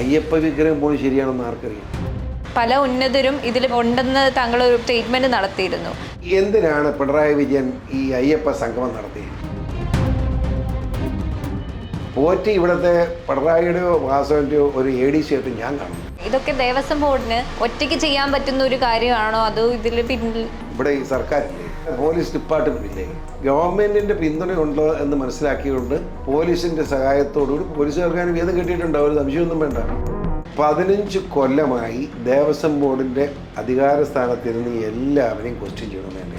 അയ്യപ്പ വിഗ്രഹം പോലും ശരിയാണെന്ന് ആർക്കറിയാം? പല ഉന്നതരും ഇതിൽ ഉണ്ടെന്ന് താങ്കൾ ഒരു സ്റ്റേറ്റ്മെന്റ് നടത്തിയിരുന്നു. എന്തിനാണ് പിണറായി വിജയൻ ഈ അയ്യപ്പ സംഗമം നടത്തിയത്? പോറ്റി ഇവിടുത്തെ പിണറായിയുടെയോ വാസവന്റെയോ ഒരു എ ഡി സി ആയിട്ട് ഞാൻ കാണുന്നു. ഇതൊക്കെ ദേവസ്വം ബോർഡിന് ഒറ്റയ്ക്ക് ചെയ്യാൻ പറ്റുന്ന ഒരു കാര്യമാണോ? അതോ ഇതിൽ പിന്നിൽ ഇവിടെ ഈ സർക്കാരില്ലേ? പോലീസ് ഡിപ്പാർട്ട്മെന്റ് ഇല്ലേ ഗവൺമെന്റിന്റെ പിന്തുണയുണ്ട് എന്ന് മനസ്സിലാക്കിയുകൊണ്ട് പോലീസിന്റെ സഹായത്തോടുകൂടി പോലീസുകാർക്ക് വേദം കിട്ടിയിട്ടുണ്ട്. ഒരു സംശയമൊന്നും വേണ്ട. പതിനഞ്ച് കൊല്ലമായി ദേവസ്വം ബോർഡിന്റെ അധികാര സ്ഥാനത്തിരുന്ന് എല്ലാവരെയും ക്വസ്റ്റ്യൻ ചെയ്യണം തന്നെ.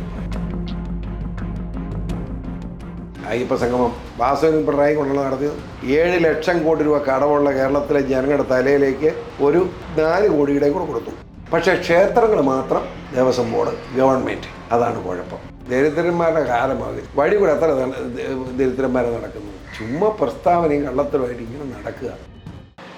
അയ്യപ്പ സംഗമം. വാസവനും പിണറായി കൊണ്ടുള്ള നടത്തിയത് ഏഴ് ലക്ഷം കോടി രൂപ കടമുള്ള കേരളത്തിലെ ജനങ്ങളുടെ തലയിലേക്ക് ഒരു നാല് കോടിയുടെ കൂടെ കൊടുത്തു. പക്ഷേ ക്ഷേത്രങ്ങൾ മാത്രം ദേവസ്വം ബോർഡ് ഗവൺമെന്റ് അതാണ് കുഴപ്പം. ദരിദ്രന്മാരുടെ കാലമാകും. വഴി കൂടെ എത്ര ദരിദ്രന്മാരെ നടക്കുന്നത് ചുമ്മാ പ്രസ്താവനയും കള്ളത്തരമായിട്ട് ഇങ്ങനെ നടക്കുക.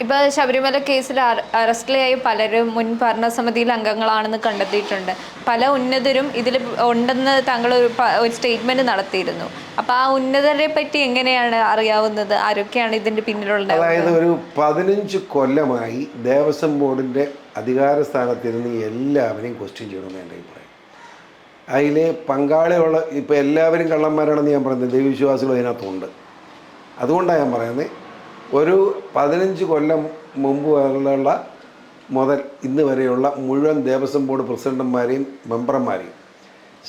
ഇപ്പൊ ശബരിമല കേസിൽ അറസ്റ്റിലായി പലരും മുൻ ഭരണസമിതിയിൽ അംഗങ്ങളാണെന്ന് കണ്ടെത്തിയിട്ടുണ്ട്. പല ഉന്നതരും ഇതിൽ ഉണ്ടെന്ന് താങ്കൾ ഒരു ഒരു സ്റ്റേറ്റ്മെന്റ് നടത്തിയിരുന്നു. അപ്പൊ ആ ഉന്നതരെ പറ്റി എങ്ങനെയാണ് അറിയാവുന്നത്? ആരൊക്കെയാണ് ഇതിന്റെ പിന്നിലുള്ള അതായത് ഒരു പതിനഞ്ച് കൊല്ലമായി ദേവസ്വം ബോർഡിന്റെ അധികാര സ്ഥാനത്തിരുന്ന് എല്ലാവരെയും ക്വസ്റ്റ്യൻ ചെയ്യണമെന്ന് എന്റെ അഭിപ്രായം. അതിൽ പങ്കാളിയുള്ള ഇപ്പോൾ എല്ലാവരും കള്ളന്മാരാണെന്ന് ഞാൻ പറയുന്നത് ദൈവവിശ്വാസികൾ അതിനകത്തുണ്ട്. അതുകൊണ്ടാണ് ഞാൻ പറയുന്നത് ഒരു പതിനഞ്ച് കൊല്ലം മുമ്പ് വരെയുള്ള മുതൽ ഇന്ന് വരെയുള്ള മുഴുവൻ ദേവസ്വം ബോർഡ് പ്രസിഡന്റുമാരെയും മെമ്പർമാരെയും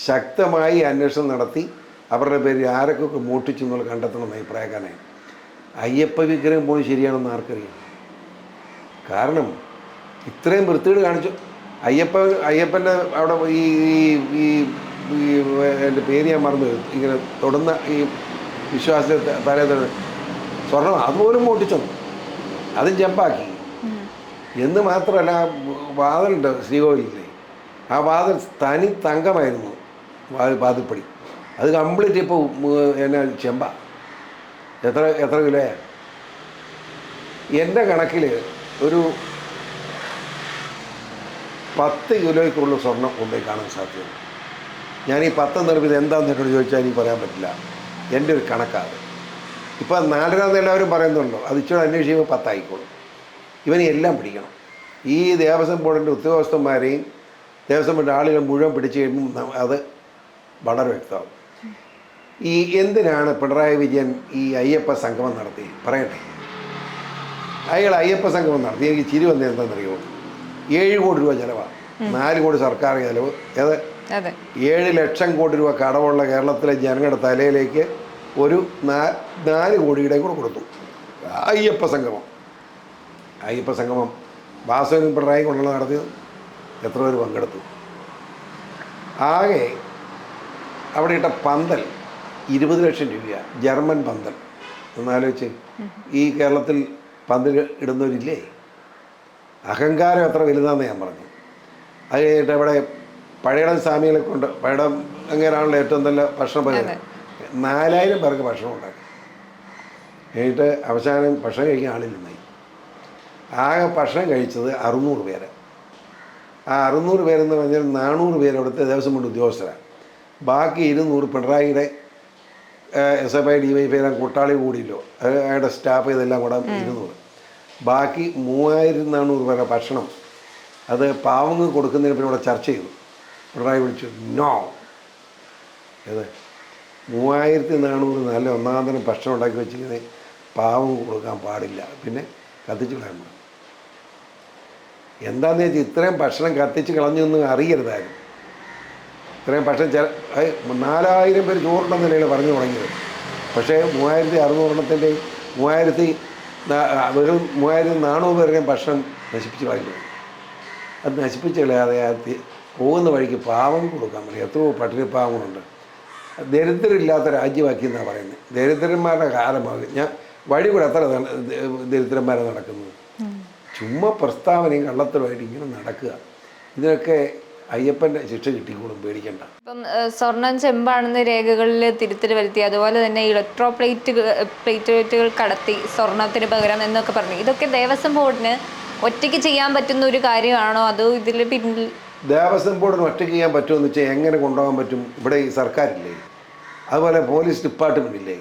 ശക്തമായി അന്വേഷണം നടത്തി അവരുടെ പേരിൽ ആരൊക്കെ മോട്ടിച്ചു എന്നുള്ള കണ്ടെത്തണമെന്ന് അഭിപ്രായക്കാരനാണ് അയ്യപ്പ വിഗ്രഹം പോലും ശരിയാണെന്ന് ആർക്കറിയാം? കാരണം ഇത്രയും വൃത്തികേട് കാണിച്ചു. അയ്യപ്പ അയ്യപ്പന്റെ അവിടെ ഈ ഈ- ഈ എന്റെ പേര് ഞാൻ മറന്നു. ഇങ്ങനെ തുടർന്ന് ഈ വിശ്വാസത്തെ തലേ തൊടുന്ന സ്വർണം അതുപോലും പൊട്ടിച്ചെന്നു അതും ചെമ്പാക്കി എന്ന് മാത്രമല്ല ആ വാതിലുണ്ട് ശ്രീകോവിലില്ലേ? ആ വാതിൽ തനി തങ്കമായിരുന്നു. വാതിൽ വാതിൽപ്പടി. അത് കംപ്ലീറ്റ് ഇപ്പോൾ എന്നാ ചെമ്പ. എത്ര എത്ര കിലോയാണ് എന്റെ കണക്കിൽ ഒരു പത്ത് കിലോയ്ക്കുള്ള സ്വർണം കൊണ്ടുപോയി കാണാൻ സാധ്യത ഞാൻ ഈ പത്ത് നിർമ്മിത് എന്താണെന്ന് എന്നോട് ചോദിച്ചാൽ എനിക്ക് പറയാൻ പറ്റില്ല. എന്റെ ഒരു കണക്കാണ്. ഇപ്പോൾ നാലര എല്ലാവരും പറയുന്നുണ്ടോ? അത് ഇച്ചിരി അന്വേഷിക്കുമ്പോൾ പത്തായിക്കോളും. ഇവനെ എല്ലാം പിടിക്കണം. ഈ ദേവസ്വം ബോർഡിന്റെ ഉദ്യോഗസ്ഥന്മാരെയും ദേവസ്വം ബോർഡിന്റെ ആളുകൾ മുഴുവൻ പിടിച്ചു കഴിയുമ്പോൾ ന- അത് വളരെ വ്യക്തമാകും ഈ എന്തിനാണ് പിണറായി വിജയൻ ഈ അയ്യപ്പ സംഗമം നടത്തി? പറയട്ടെ. അയാൾ അയ്യപ്പ സംഗമം നടത്തി. എനിക്ക് ചിരി വന്നത് എന്താണെന്നറിയുമോ? ഏഴ് കോടി രൂപ ചിലവാണ്. നാല് കോടി സർക്കാർ ചിലവ്. ഏത്? അതെ. ഏഴ് ലക്ഷം കോടി രൂപ കടമുള്ള കേരളത്തിലെ ജനങ്ങളുടെ തലയിലേക്ക് ഒരു നാല് കോടിയുടെ കൂടെ കൊടുത്തു. അയ്യപ്പ സംഗമം. അയ്യപ്പ സംഗമം വാസുവിനും പിണറായി കൊണ്ടുള്ള നടത്തിയത് എത്ര പേര് പങ്കെടുത്തു? ആകെ അവിടെ ഇട്ട പന്തൽ ഇരുപത് ലക്ഷം രൂപയാണ് ജർമ്മൻ പന്തൽ. എന്നാലോചിച്ച് ഈ കേരളത്തിൽ പന്തൽ ഇടുന്നവരില്ലേ? അഹങ്കാരം എത്ര വലുതാണെന്ന് ഞാൻ പറഞ്ഞു. അത് കഴിഞ്ഞിട്ട് അവിടെ പഴയടം സ്വാമികളെ കൊണ്ട് പഴയടം അങ്ങനെയാണല്ലോ ഏറ്റവും നല്ല ഭക്ഷണം പറയുന്നത് നാലായിരം പേർക്ക് ഭക്ഷണം ഉണ്ടാക്കി. കഴിഞ്ഞിട്ട് അവസാനം ഭക്ഷണം കഴിക്കാൻ ആളില്ലെന്നായി ആകെ ഭക്ഷണം കഴിച്ചത് അറുന്നൂറ് പേര്. ആ അറുന്നൂറ് പേരെന്ന് പറഞ്ഞാൽ നാനൂറ് പേര് അവിടുത്തെ ദേവസ്വം കൊണ്ട് ഉദ്യോഗസ്ഥരാണ്. ബാക്കി ഇരുന്നൂറ് പിണറായിയുടെ S F I D Y എല്ലാം കൂട്ടാളി കൂടിയില്ലോ. അത് അയാളുടെ സ്റ്റാഫ് ഇതെല്ലാം കൂടെ ഇരുന്നൂറ്. ബാക്കി മൂവായിരത്തി നാനൂറ് പേരുടെ ഭക്ഷണം അത് പാവങ്ങൾ കൊടുക്കുന്നതിന് പിന്നെ ഇവിടെ ചർച്ച ചെയ്തു. പിണറായി വിളിച്ചു നോ. ഏത്? മൂവായിരത്തി നാനൂറ് നല്ല ഒന്നാം തരം ഭക്ഷണം ഉണ്ടാക്കി വെച്ചിരിക്കുന്നത് പാവം കൊടുക്കാൻ പാടില്ല. പിന്നെ കത്തിച്ചു കളയാൻ പാടില്ല എന്താണെന്ന് വെച്ചാൽ ഇത്രയും ഭക്ഷണം കത്തിച്ച് കളഞ്ഞൊന്നും അറിയരുതായിരുന്നു ഇത്രയും ഭക്ഷണം ചില നാലായിരം പേര് ചോറുണ്ടെന്ന നിലയിൽ പറഞ്ഞു തുടങ്ങിയത്. പക്ഷേ മൂവായിരത്തി അറുന്നൂറെണ്ണത്തിന്റെ മൂവായിരത്തി വെറും മൂവായിരം നാണവും പേരുടെയും ഭക്ഷണം നശിപ്പിച്ച് കളയുന്നു. അത് നശിപ്പിച്ച് കളയാതെ പോകുന്ന വഴിക്ക് പാവം കൊടുക്കാൻ പറ്റും എത്രയോ പട്ടിണി പാവങ്ങളുണ്ട്. ദരിദ്രരില്ലാത്ത രാജ്യമാക്കി എന്നാണ് പറയുന്നത്. ദരിദ്രന്മാരുടെ കാലമാകും ഞാൻ വഴി കൂടെ എത്ര ദ- ദരിദ്രന്മാരെ നടക്കുന്നത്? ചുമ്മാ പ്രസ്താവനയും കള്ളത്തരമായിട്ട് ഇങ്ങനെ നടക്കുക. ഇതിനൊക്കെ അയ്യപ്പന്റെ ശിക്ഷ കിട്ടിക്കോളും പേടിക്കണ്ട. ഇപ്പം സ്വർണം ചെമ്പാണെന്ന് രേഖകളിൽ തിരുത്തൽ വരുത്തി അതുപോലെ തന്നെ ഇലക്ട്രോ പ്ലേറ്റുകൾ പ്ലേറ്റുകൾ കടത്തി സ്വർണത്തിന് പകരം എന്നൊക്കെ പറഞ്ഞു. ഇതൊക്കെ ദേവസ്വം ബോർഡിന് ഒറ്റയ്ക്ക് ചെയ്യാൻ പറ്റുന്ന ഒരു കാര്യമാണോ? അതോ ഇതിൽ പിന്നിൽ ദേവസ്വം ബോർഡിന് ഒറ്റയ്ക്ക് ചെയ്യാൻ പറ്റുമെന്ന് വെച്ചാൽ എങ്ങനെ കൊണ്ടുപോകാൻ പറ്റും? ഇവിടെ ഈ സർക്കാരില്ലേ? അതുപോലെ പോലീസ് ഡിപ്പാർട്ട്മെന്റ് ഇല്ലേ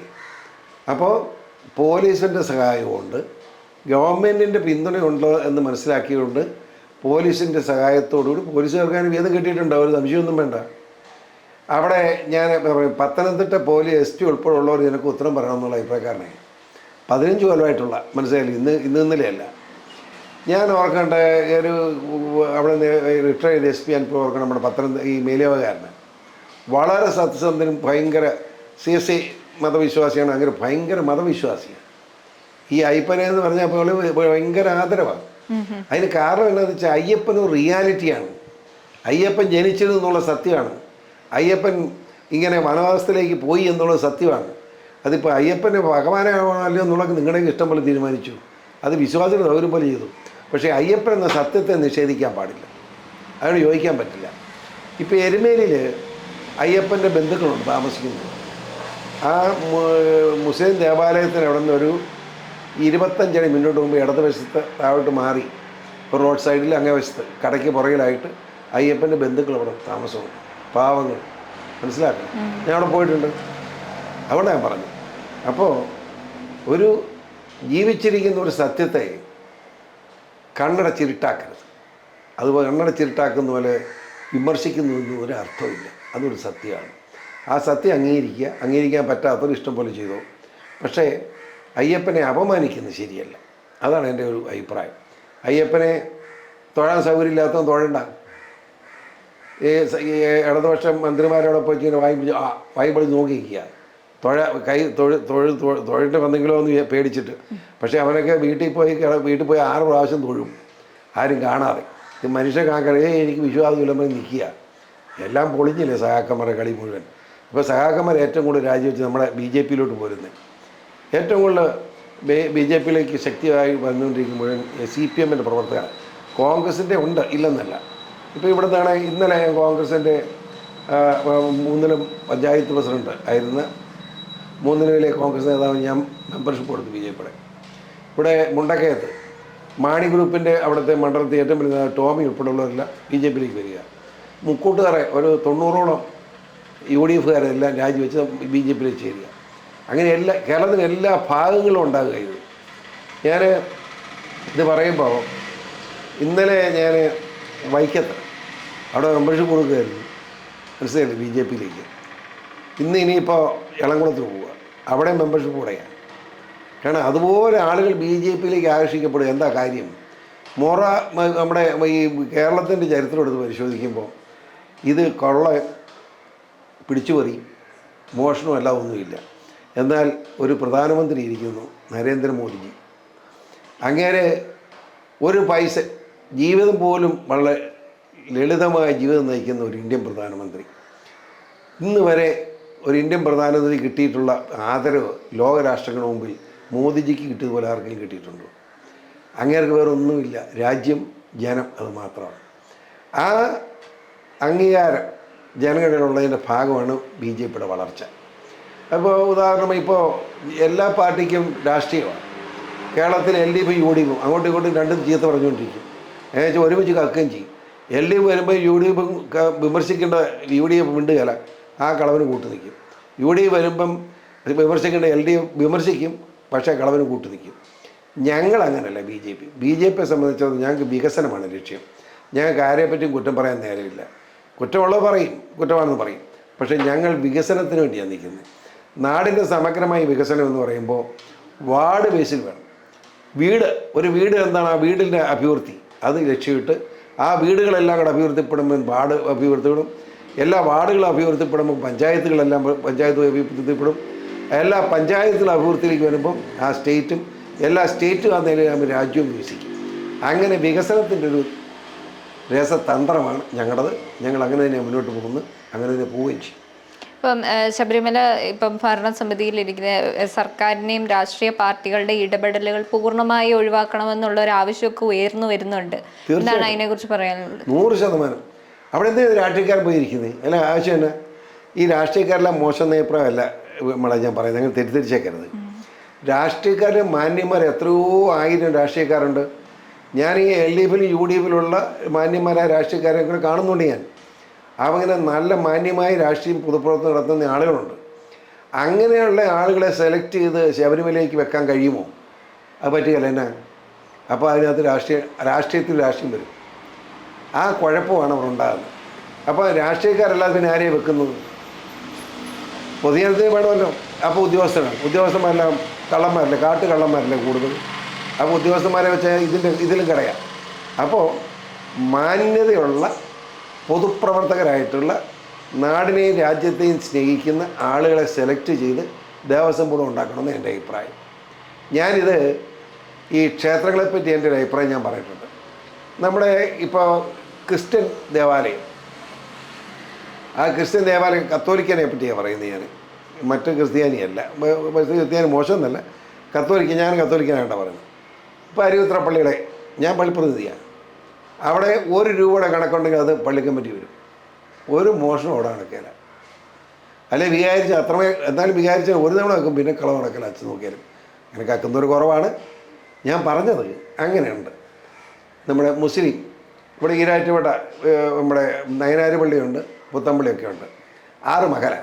അപ്പോൾ പോലീസിന്റെ സഹായമുണ്ട് ഗവൺമെന്റിന്റെ പിന്തുണയുണ്ട് എന്ന് മനസ്സിലാക്കിയുകൊണ്ട് പോലീസിന്റെ സഹായത്തോടുകൂടി പോലീസുകാർക്ക് വേദം കിട്ടിയിട്ടുണ്ട് ഒരു സംശയമൊന്നും വേണ്ട. അവിടെ ഞാൻ പത്തനംതിട്ട പോലീസ് എസ് പി ഉൾപ്പെടെയുള്ളവർ ഇതിനൊക്കെ ഉത്തരം പറയണമെന്നുള്ള അഭിപ്രായക്കാരനായി പതിനഞ്ച് കൊല്ലമായിട്ടുള്ള മനസ്സിലായില്ല? ഇന്ന് ഇന്ന് ഇന്നലെയല്ല. ഞാൻ ഓർക്കേണ്ട ഒരു അവിടെ റിട്ടയർ ചെയ്ത എസ് പി ഇപ്പോൾ ഓർക്കണം നമ്മുടെ പത്തനംതിട്ട ഈ മേലിയവകാരന്. വളരെ സത്യസന്ധനും ഭയങ്കര സി എസ് സി മതവിശ്വാസിയാണ്. അങ്ങനെ ഭയങ്കര മതവിശ്വാസിയാണ്. ഈ അയ്യപ്പനെ എന്ന് പറഞ്ഞാൽ ഭയങ്കര ആദരവാണ്. അതിന് കാരണം എന്താണെന്ന് വെച്ചാൽ അയ്യപ്പൻ ഒരു റിയാലിറ്റിയാണ്. അയ്യപ്പൻ ജനിച്ചത് എന്നുള്ള സത്യമാണ്. അയ്യപ്പൻ ഇങ്ങനെ വനവാസത്തിലേക്ക് പോയി എന്നുള്ളത് സത്യമാണ്. അതിപ്പോൾ അയ്യപ്പനെ ഭഗവാനാണോ അല്ലയോ എന്നുള്ളത് നിങ്ങളുടെ ഇഷ്ടം പോലെ തീരുമാനിച്ചു. അത് വിശ്വാസികൾ സൗകര്യം പോലെ ചെയ്തു. പക്ഷേ അയ്യപ്പൻ എന്ന സത്യത്തെ നിഷേധിക്കാൻ പാടില്ല. അതിനോട് യോജിക്കാൻ പറ്റില്ല. ഇപ്പോൾ എരുമേലിൽ അയ്യപ്പന്റെ ബന്ധുക്കളുണ്ട് താമസിക്കുന്നത്. ആ മുസ്ലിം ദേവാലയത്തിന് അവിടെ നിന്നൊരു ഇരുപത്തഞ്ചടി മുന്നോട്ട് പോകുമ്പോൾ ഇടതുവശത്ത് താഴോട്ട് മാറി. ഇപ്പോൾ റോഡ് സൈഡിൽ അങ്ങേ വശത്ത് കടയ്ക്ക് പുറകിലായിട്ട് അയ്യപ്പന്റെ ബന്ധുക്കൾ അവിടെ താമസമുണ്ട് പാവങ്ങൾ. മനസ്സിലാക്കണം ഞാൻ അവിടെ പോയിട്ടുണ്ട്. അവിടെ ഞാൻ പറഞ്ഞു. അപ്പോൾ ഒരു ജീവിച്ചിരിക്കുന്ന ഒരു സത്യത്തെ കണ്ണടച്ചിരുട്ടാക്കരുത്. അതുപോലെ കണ്ണടച്ചിരുട്ടാക്കുന്ന പോലെ വിമർശിക്കുന്നതൊന്നും ഒരു അർത്ഥമില്ല അതൊരു സത്യമാണ്. ആ സത്യം അംഗീകരിക്കുക അംഗീകരിക്കാൻ പറ്റാത്തവർ ഇഷ്ടം പോലെ ചെയ്തു. പക്ഷേ അയ്യപ്പനെ അപമാനിക്കുന്നത് ശരിയല്ല. അതാണ് എന്റെ ഒരു അഭിപ്രായം. അയ്യപ്പനെ തൊഴാൻ സൗകര്യമില്ലാത്തവൻ തൊഴണ്ട. ഈ ഇടതുപക്ഷ മന്ത്രിമാരോടൊപ്പം ഇങ്ങനെ വായ്പ പിടിച്ച് ആ വായി നോക്കിയിരിക്കുക. തൊഴ കൈ തൊഴിൽ തൊഴിൽ തൊഴ- തൊഴിലിട്ട് വന്നെങ്കിലോ എന്ന് പേടിച്ചിട്ട്. പക്ഷേ അവനൊക്കെ വീട്ടിൽ പോയി വീട്ടിൽ പോയി ആറ് പ്രാവശ്യം തൊഴും. ആരും കാണാതെ. ഇത് മനുഷ്യൻ കാക്കറ എനിക്ക് വിശ്വാസമില്ലെന്ന് നിൽക്കുക. എല്ലാം പൊളിഞ്ഞില്ലേ സഹാക്കന്മാരുടെ കളി മുഴുവൻ. ഇപ്പോൾ സഹാക്കന്മാർ ഏറ്റവും കൂടുതൽ രാജിവെച്ച് നമ്മുടെ ബി ജെ പിയിലോട്ട് പോരുന്നത്. ഏറ്റവും കൂടുതൽ ബി ജെ പിയിലേക്ക് ശക്തിയായി വന്നുകൊണ്ടിരിക്കുമ്പോഴും സി പി എമ്മിന്റെ പ്രവർത്തകർ കോൺഗ്രസിന്റെ ഉണ്ട് ഇല്ലെന്നല്ല. ഇപ്പോൾ ഇവിടുന്നാണ് ഇന്നലെ കോൺഗ്രസിന്റെ മൂന്നിലും പഞ്ചായത്ത് പ്രസിഡന്റ് ആയിരുന്ന മൂന്നിലെ കോൺഗ്രസ് നേതാവ് ഞാൻ മെമ്പർഷിപ്പ് കൊടുത്തു ബി ജെ പിയുടെ. ഇവിടെ മുണ്ടക്കയത്ത് മാണി ഗ്രൂപ്പിന്റെ അവിടുത്തെ മണ്ഡലത്തിൽ ഏറ്റവും വലിയ ടോമി ഉൾപ്പെടെയുള്ളവരെല്ലാം ബി ജെ പിയിലേക്ക് വരിക. മുക്കൂട്ടുകാരെ ഒരു തൊണ്ണൂറോളം യു ഡി എഫുകാരെല്ലാം രാജിവെച്ച് ബി ജെ പിയിലേക്ക് ചേരുക. അങ്ങനെ എല്ലാ കേരളത്തിന് എല്ലാ ഭാഗങ്ങളും ഉണ്ടാകുക ഇത്. ഞാൻ ഇത് പറയുമ്പോൾ ഇന്നലെ ഞാൻ വൈക്കത്ത് അവിടെ മെമ്പർഷിപ്പ് കൊടുക്കുകയായിരുന്നു. മനസ്സിലായില്ലേ? ബി ജെ പിയിലേക്ക്. ഇന്ന് ഇനിയിപ്പോൾ ഇളംകുളത്ത് പോവുക. അവിടെ മെമ്പർഷിപ്പ് കൂടെയാണ് കാരണം അതുപോലെ ആളുകൾ ബി ജെ പിയിലേക്ക് ആകർഷിക്കപ്പെടുക എന്താ കാര്യം? മൊറ നമ്മുടെ ഈ കേരളത്തിന്റെ ചരിത്രം എടുത്ത് പരിശോധിക്കുമ്പോൾ ഇത് കൊള്ള പിടിച്ചുപറി മോഷണമല്ല ഒന്നുമില്ല. എന്നാൽ ഒരു പ്രധാനമന്ത്രി ഇരിക്കുന്നു നരേന്ദ്രമോദിജി. അങ്ങനെ ഒരു പൈസ ജീവിതം പോലും വളരെ ലളിതമായ ജീവിതം നയിക്കുന്ന ഒരു ഇന്ത്യൻ പ്രധാനമന്ത്രി. ഇന്ന് വരെ ഒരു ഇന്ത്യൻ പ്രധാനമന്ത്രി കിട്ടിയിട്ടുള്ള ആദരവ് ലോകരാഷ്ട്രങ്ങളുടെ മുമ്പിൽ മോദിജിക്ക് കിട്ടിയതുപോലെ ആർക്കെങ്കിലും കിട്ടിയിട്ടുണ്ടോ? അങ്ങേർക്ക് വേറെ ഒന്നുമില്ല രാജ്യം ജനം അത് മാത്രമാണ്. ആ അംഗീകാരം ജനങ്ങളിലുള്ളതിന്റെ ഭാഗമാണ് ബി ജെ പിയുടെ വളർച്ച. അപ്പോൾ ഉദാഹരണം ഇപ്പോൾ എല്ലാ പാർട്ടിക്കും രാഷ്ട്രീയമാണ്. കേരളത്തിൽ L D F U D എഫും അങ്ങോട്ടും ഇങ്ങോട്ടും രണ്ടും ചീത്ത പറഞ്ഞുകൊണ്ടിരിക്കും. ഏകദേശം ഒരുമിച്ച് കക്കുകയും ചെയ്യും. എൽ ഡി എഫ് വരുമ്പോൾ യു ഡി എഫും വിമർശിക്കേണ്ട യു ഡി എഫ് മിണ്ടുകല ആ കളവിന് കൂട്ടു നിൽക്കും. യു ഡി എഫ് വരുമ്പം വിമർശിക്കേണ്ട എൽ ഡി എഫ് വിമർശിക്കും പക്ഷേ കളവിന് കൂട്ടു നിൽക്കും. ഞങ്ങൾ അങ്ങനെയല്ല B J P. B J പിയെ സംബന്ധിച്ചിടത്തോളം ഞങ്ങൾക്ക് വികസനമാണ് ലക്ഷ്യം. ഞങ്ങൾക്ക് ആരെപ്പറ്റിയും കുറ്റം പറയാൻ നേരമില്ല. കുറ്റമുള്ളത് പറയും കുറ്റമാണെന്ന് പറയും. പക്ഷേ ഞങ്ങൾ വികസനത്തിന് വേണ്ടിയാണ് നിൽക്കുന്നത്. നാടിന്റെ സമഗ്രമായ വികസനം എന്ന് പറയുമ്പോൾ വാർഡ് ബേസിൽ വേണം. വീട് ഒരു വീട് എന്താണ്? ആ വീടിന്റെ അഭിവൃദ്ധി. അത് ലക്ഷ്യമിട്ട് ആ വീടുകളെല്ലാം കൂടെ അഭിവൃദ്ധിപ്പെടുമ്പോൾ വാർഡ് അഭിവൃദ്ധിപ്പെടും. എല്ലാ വാർഡുകളും അഭിവൃദ്ധിപ്പെടുമ്പോൾ പഞ്ചായത്തുകളെല്ലാം പഞ്ചായത്ത് അഭിവൃദ്ധിപ്പെടും. എല്ലാ പഞ്ചായത്തുകളും അഭിവൃദ്ധിയിലേക്ക് വരുമ്പം ആ സ്റ്റേറ്റും എല്ലാ സ്റ്റേറ്റും ആ നിലയിലാകുമ്പോൾ രാജ്യവും വികസിക്കും. അങ്ങനെ വികസനത്തിന്റെ ഒരു രസതന്ത്രമാണ് ഞങ്ങളുടേത് ഞങ്ങൾ അങ്ങനെ തന്നെ മുന്നോട്ട് പോകുന്നു. അങ്ങനെ തന്നെ പോവുകയും ചെയ്യും. ഇപ്പം ശബരിമല ഇപ്പം ഭരണസമിതിയിൽ ഇരിക്കുന്ന സർക്കാരിനെയും രാഷ്ട്രീയ പാർട്ടികളുടെ ഇടപെടലുകൾ പൂർണമായി ഒഴിവാക്കണമെന്നുള്ള ഒരു ആവശ്യമൊക്കെ ഉയർന്നു വരുന്നുണ്ട്. എന്താണ് അതിനെ കുറിച്ച് പറയാനുള്ളത്? നൂറ് ശതമാനം. അവിടെ എന്ത് രാഷ്ട്രീയക്കാരൻ പോയിരിക്കുന്നത് അല്ല ആവശ്യം തന്നെ ഈ രാഷ്ട്രീയക്കാരെല്ലാം മോശം അഭിപ്രായമല്ല നമ്മളെ ഞാൻ പറയുന്നത്. അങ്ങനെ തെറ്റിദ്ധരിച്ചേക്കരുത്. രാഷ്ട്രീയക്കാരുടെ മാന്യന്മാർ എത്രയോ ആയിരം രാഷ്ട്രീയക്കാരുണ്ട്. ഞാൻ ഈ എൽ ഡി എഫിലും യു ഡി എഫിലുള്ള മാന്യന്മാരായ രാഷ്ട്രീയക്കാരെ കൂടെ കാണുന്നുണ്ട് ഞാൻ. അവങ്ങനെ നല്ല മാന്യമായ രാഷ്ട്രീയം പൊതുപ്രവർത്തനം നടത്തുന്ന ആളുകളുണ്ട്. അങ്ങനെയുള്ള ആളുകളെ സെലക്ട് ചെയ്ത് ശബരിമലയിലേക്ക് വെക്കാൻ കഴിയുമോ? അത് പറ്റുകയല്ല എന്നാ? അപ്പോൾ അതിനകത്ത് രാഷ്ട്രീയ രാഷ്ട്രീയത്തിൽ രാഷ്ട്രീയം വരും. ആ കുഴപ്പമാണ് അവിടെ ഉണ്ടാകുന്നത്. അപ്പോൾ രാഷ്ട്രീയക്കാരല്ലാതെ പിന്നെ ആരെയും വെക്കുന്നത്? പൊതുജനത്തിന് വേണമല്ലോ. അപ്പോൾ ഉദ്യോഗസ്ഥരാണ്. ഉദ്യോഗസ്ഥന്മാരെല്ലാം കള്ളന്മാരല്ലേ? കാട്ടു കള്ളന്മാരല്ലേ കൂടുതൽ? അപ്പോൾ ഉദ്യോഗസ്ഥന്മാരെ വെച്ചാൽ ഇതിന്റെ ഇതിലും കടയാം. അപ്പോൾ മാന്യതയുള്ള പൊതുപ്രവർത്തകരായിട്ടുള്ള നാടിനെയും രാജ്യത്തെയും സ്നേഹിക്കുന്ന ആളുകളെ സെലക്ട് ചെയ്ത് ദേവസ്വം ബോർഡ് ഉണ്ടാക്കണമെന്ന് എന്റെ അഭിപ്രായം. ഞാനിത് ഈ ക്ഷേത്രങ്ങളെപ്പറ്റി എന്റെ ഒരു അഭിപ്രായം ഞാൻ പറഞ്ഞിട്ടുണ്ട്. നമ്മുടെ ഇപ്പോൾ ക്രിസ്ത്യൻ ദേവാലയം. ആ ക്രിസ്ത്യൻ ദേവാലയം കത്തോലിക്കനെ പറ്റിയാണ് പറയുന്നത് ഞാൻ. മറ്റ് ക്രിസ്ത്യാനിയല്ല. മറ്റ് ക്രിസ്ത്യാനി മോശമെന്നല്ല കത്തോലിക്ക ഞാൻ കത്തോലിക്കനായിട്ടാണ് പറയുന്നത്. ഇപ്പോൾ അരുവിത്ര പള്ളിയുടെ ഞാൻ പള്ളിപ്രതിനിധിയാണ്. അവിടെ ഒരു രൂപയുടെ കണക്കുണ്ടെങ്കിൽ അത് പള്ളിക്കമ്പറ്റി വരും. ഒരു മോഷണം അവിടെ നടക്കില്ല അല്ലെ വിചാരിച്ച അത്രമേ എന്നാലും വിചാരിച്ച ഒരു തവണ വെക്കും പിന്നെ കളവ് നടക്കില്ല അച്ഛൻ നോക്കിയാലും. അങ്ങനെ കക്കുന്നൊരു കുറവാണ്. ഞാൻ പറഞ്ഞത് അങ്ങനെയുണ്ട്. നമ്മുടെ മുസ്ലിം ഇവിടെ ഈരാറ്റുപേട്ട നമ്മുടെ നയനാരി പള്ളിയുണ്ട് പുത്തമ്പള്ളിയൊക്കെ ഉണ്ട് ആറ് മകല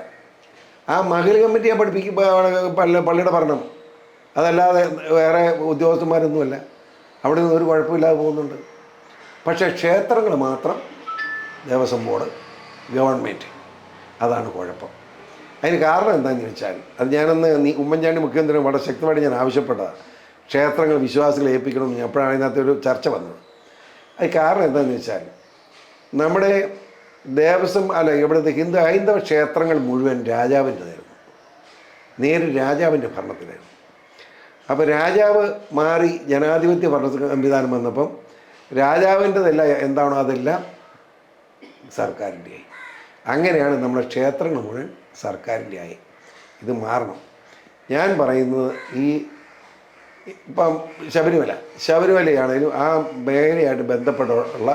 ആ മഹൽ കമ്മിറ്റിയെ പഠിപ്പിക്കും പള്ളി പള്ളിയുടെ ഭരണം. അതല്ലാതെ വേറെ ഉദ്യോഗസ്ഥന്മാരൊന്നുമല്ല. അവിടെ നിന്ന് ഒരു കുഴപ്പമില്ലാതെ പോകുന്നുണ്ട്. പക്ഷേ ക്ഷേത്രങ്ങൾ മാത്രം ദേവസ്വം ബോർഡ് ഗവൺമെന്റ്. അതാണ് കുഴപ്പം. അതിന് കാരണം എന്താണെന്ന് ചോദിച്ചാൽ അത് ഞാനന്ന് നീ ഉമ്മൻചാണ്ടി മുഖ്യമന്ത്രി വളരെ ശക്തമായിട്ട് ഞാൻ ആവശ്യപ്പെട്ടതാണ് ക്ഷേത്രങ്ങൾ വിശ്വാസികളെ ഏൽപ്പിക്കണമെന്ന് എപ്പോഴാണ് അതിനകത്ത് ഒരു ചർച്ച വന്നത്. അത് കാരണം എന്താണെന്ന് വെച്ചാൽ നമ്മുടെ ദേവസ്വം അല്ല ഇവിടുത്തെ ഹിന്ദു ഹൈന്ദവ ക്ഷേത്രങ്ങൾ മുഴുവൻ രാജാവിന്റെതായിരുന്നു നേര് രാജാവിന്റെ ഭരണത്തിലായിരുന്നു. അപ്പോൾ രാജാവ് മാറി ജനാധിപത്യ ഭരണ സംവിധാനം വന്നപ്പം രാജാവിന്റെതല്ല എന്താണോ അതെല്ലാം സർക്കാരിന്റെ ആയി അങ്ങനെയാണ് നമ്മുടെ ക്ഷേത്രങ്ങൾ മുഴുവൻ സർക്കാരിന്റെ ആയി ഇത് മാറണം. ഞാൻ പറയുന്നത് ഈ ഇപ്പം ശബരിമല ശബരിമലയാണെങ്കിലും ആ മേഖലയായിട്ട് ബന്ധപ്പെട്ടുള്ള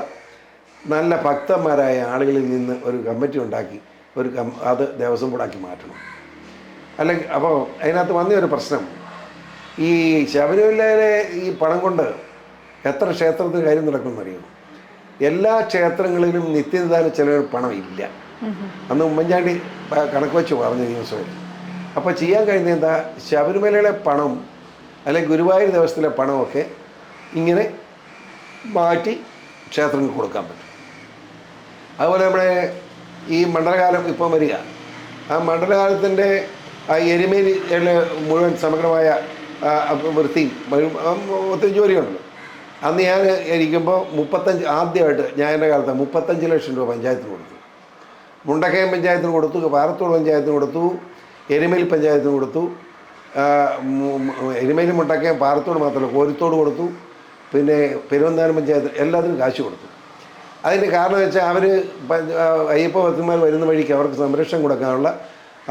നല്ല ഭക്തന്മാരായ ആളുകളിൽ നിന്ന് ഒരു കമ്മിറ്റി ഉണ്ടാക്കി ഒരു കം അത് ദേവസ്വം ബോർഡാക്കി മാറ്റണം. അല്ലെങ്കിൽ അപ്പോൾ അതിനകത്ത് വന്ന ഒരു പ്രശ്നം. ഈ ശബരിമലയിലെ ഈ പണം കൊണ്ട് എത്ര ക്ഷേത്രത്തിൽ കാര്യം നടക്കുമെന്നറിയോ? എല്ലാ ക്ഷേത്രങ്ങളിലും നിത്യനിദാന ചെലവ് പണം ഇല്ല അന്ന് ഉമ്മൻചാണ്ടി കണക്ക് വെച്ച് പറഞ്ഞു നിയമസഭയിൽ അപ്പോൾ ചെയ്യാൻ കഴിയുന്ന എന്താ? ശബരിമലയിലെ പണം അല്ലെങ്കിൽ ഗുരുവായൂർ ദിവസത്തിലെ പണമൊക്കെ ഇങ്ങനെ മാറ്റി ക്ഷേത്രങ്ങൾക്ക് കൊടുക്കാൻ പറ്റും. അതുപോലെ നമ്മുടെ ഈ മണ്ഡലകാലം ഇപ്പം വരിക. ആ മണ്ഡലകാലത്തിന്റെ ആ എരുമേലി മുഴുവൻ സമഗ്രമായ വൃത്തിയും ഒത്തിരി ജോലിയുണ്ടല്ലോ അന്ന് ഞാൻ ഇരിക്കുമ്പോൾ മുപ്പത്തഞ്ച് ആദ്യമായിട്ട് ഞാൻ എന്റെ കാലത്ത് മുപ്പത്തഞ്ച് ലക്ഷം രൂപ പഞ്ചായത്തിന് കൊടുത്തു. മുണ്ടക്കയം പഞ്ചായത്തിന് കൊടുത്തു പാറത്തോട് പഞ്ചായത്തിന് കൊടുത്തു എരുമേലി പഞ്ചായത്തിന് കൊടുത്തു എരുമേലി മുണ്ടക്കയം പാറത്തോട് മാത്രമല്ല കോരിത്തോട് കൊടുത്തു പിന്നെ പെരുവന്താനം പഞ്ചായത്ത് എല്ലാത്തിനും കാശ് കൊടുത്തു. അതിന്റെ കാരണം വെച്ചാൽ അവർ അയ്യപ്പ ഭക്തന്മാർ വരുന്ന വഴിക്ക് അവർക്ക് സംരക്ഷണം കൊടുക്കാനുള്ള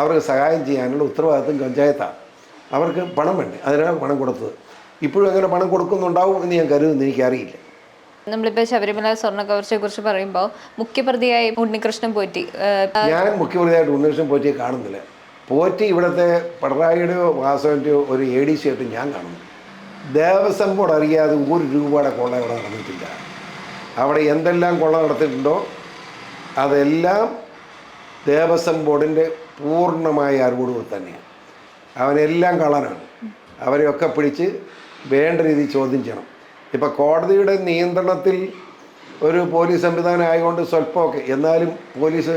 അവർക്ക് സഹായം ചെയ്യാനുള്ള ഉത്തരവാദിത്വം പഞ്ചായത്താണ്. അവർക്ക് പണം വേണ്ടേ അതിനാണ് പണം കൊടുത്തത്. ഇപ്പോഴും അങ്ങനെ പണം കൊടുക്കുന്നുണ്ടാവും എന്ന് ഞാൻ കരുതുന്നു. എനിക്കറിയില്ല. നമ്മളിപ്പോൾ ശബരിമല സ്വർണ കവർച്ചയെ കുറിച്ച് പറയുമ്പോൾ മുഖ്യപ്രതിയായി ഉണ്ണികൃഷ്ണൻ പോറ്റി ഞാൻ മുഖ്യപ്രതിയായിട്ട് ഉണ്ണികൃഷ്ണൻ പോറ്റിയെ കാണുന്നില്ല. പോറ്റി ഇവിടുത്തെ പിണറായിയുടെയോ വാസവന്റെയോ ഒരു എ ഡി സി ആയിട്ട് ഞാൻ കാണുന്നു ദേവസ്വം ബോർഡ് അറിയാതെ ഒരു രൂപയുടെ കൊള്ള ഇവിടെ നടന്നിട്ടില്ല. അവിടെ എന്തെല്ലാം കൊള്ള നടത്തിയിട്ടുണ്ടോ അതെല്ലാം ദേവസ്വം ബോർഡിന്റെ പൂർണമായ അറിവോടുകൂടി തന്നെയാണ്. അവനെല്ലാം കള്ളനാണ്. അവരെയൊക്കെ പിടിച്ച് വേണ്ട രീതിയിൽ ചോദ്യം ചെയ്യണം. ഇപ്പം കോടതിയുടെ നിയന്ത്രണത്തിൽ ഒരു പോലീസ് സംവിധാനം ആയതുകൊണ്ട് സ്വല്പമൊക്കെ എന്നാലും പോലീസ്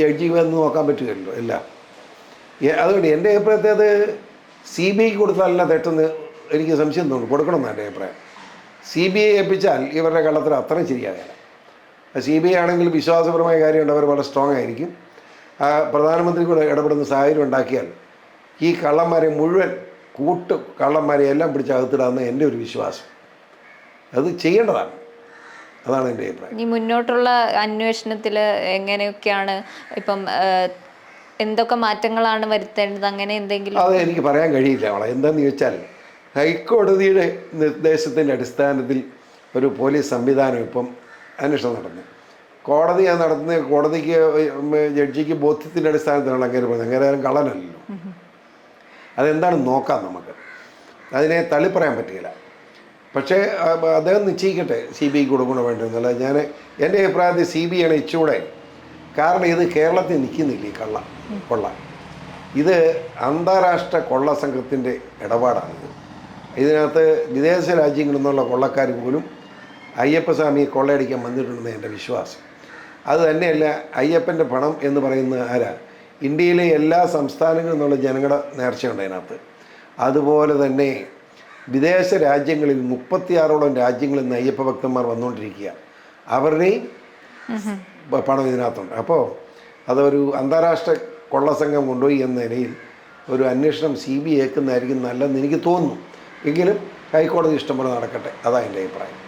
ജഡ്ജി വന്ന് നോക്കാൻ പറ്റുകയല്ലോ എല്ലാം. അതുകൊണ്ട് എന്റെ അഭിപ്രായത്തിൽ അത് സി ബി ഐക്ക് കൊടുത്താലല്ല തെറ്റെന്ന് എനിക്ക് സംശയം തോന്നുന്നു. കൊടുക്കണം എന്നാണ് എന്റെ അഭിപ്രായം. സി ബി ഐ ഏൽപ്പിച്ചാൽ ഇവരുടെ കള്ളത്തിൽ അത്രയും ശരിയാകില്ല. സി ബി ഐ ആണെങ്കിൽ വിശ്വാസപരമായ കാര്യമുണ്ട് അവർ വളരെ സ്ട്രോങ് ആയിരിക്കും. പ്രധാനമന്ത്രി കൂടെ ഇടപെടുന്ന സാഹചര്യം ഉണ്ടാക്കിയാൽ ഈ കള്ളന്മാരെ മുഴുവൻ കൂട്ട് കള്ളന്മാരെ എല്ലാം പിടിച്ച് അകത്തിടാമെന്ന് എന്റെ ഒരു വിശ്വാസം. അത് ചെയ്യേണ്ടതാണ്. അതാണ് എന്റെ അഭിപ്രായം. ഇനി മുന്നോട്ടുള്ള അന്വേഷണത്തിൽ എങ്ങനെയൊക്കെയാണ് ഇപ്പം എന്തൊക്കെ മാറ്റങ്ങളാണ് വരുത്തേണ്ടത്? അങ്ങനെ എന്തെങ്കിലും അത് എനിക്ക് പറയാൻ കഴിയില്ല അവളെ. എന്താണെന്ന് ചോദിച്ചാൽ ഹൈക്കോടതിയുടെ നിർദ്ദേശത്തിന്റെ അടിസ്ഥാനത്തിൽ ഒരു പോലീസ് സംവിധാനം ഇപ്പം അന്വേഷണം നടന്നു. കോടതി ഞാൻ നടത്തുന്ന കോടതിക്ക് ജഡ്ജിക്ക് ബോധ്യത്തിന്റെ അടിസ്ഥാനത്തിലാണ് അങ്ങനെ പറഞ്ഞത്. അങ്ങനെ ആരും കള്ളനല്ലല്ലോ. അതെന്താണെന്ന് നോക്കാം നമുക്ക്. അതിനെ തള്ളി പറയാൻ പറ്റുകയില്ല. പക്ഷേ അദ്ദേഹം നിശ്ചയിക്കട്ടെ സി ബി ഐക്ക് വേണ്ടെന്നല്ല ഞാൻ എന്റെ അഭിപ്രായത്തിൽ സി ബി ആണ് ഇച്ചൂടെ കാരണം ഇത് കേരളത്തിൽ നിൽക്കുന്നില്ല ഈ കള്ള കൊള്ള. ഇത് അന്താരാഷ്ട്ര കൊള്ള സംഘത്തിന്റെ ഇടപാടാണ് ഇതിനകത്ത് വിദേശ രാജ്യങ്ങളിൽ നിന്നുള്ള കൊള്ളക്കാർ പോലും അയ്യപ്പസ്വാമിയെ കൊള്ളയടിക്കാൻ വന്നിട്ടുണ്ടെന്ന് എന്റെ വിശ്വാസം. അത് തന്നെയല്ല അയ്യപ്പന്റെ പണം എന്ന് പറയുന്ന ആരാ? ഇന്ത്യയിലെ എല്ലാ സംസ്ഥാനങ്ങളിൽ നിന്നുള്ള ജനങ്ങളുടെ നേർച്ചയുണ്ട് അതിനകത്ത്. അതുപോലെ തന്നെ വിദേശ രാജ്യങ്ങളിൽ മുപ്പത്തിയാറോളം രാജ്യങ്ങളിൽ നിന്ന് അയ്യപ്പ ഭക്തന്മാർ വന്നുകൊണ്ടിരിക്കുക. അവരുടെയും പണം ഇതിനകത്തുണ്ട്. അപ്പോൾ അതൊരു അന്താരാഷ്ട്ര കൊള്ളസംഘം കൊണ്ടുപോയി എന്ന നിലയിൽ ഒരു അന്വേഷണം സി ബി ഐക്കുന്നതായിരിക്കും നല്ലതെന്ന് എനിക്ക് തോന്നുന്നു. എങ്കിലും ഹൈക്കോടതി ഇഷ്ടംപോലെ നടക്കട്ടെ. അതാണ് എന്റെ അഭിപ്രായം.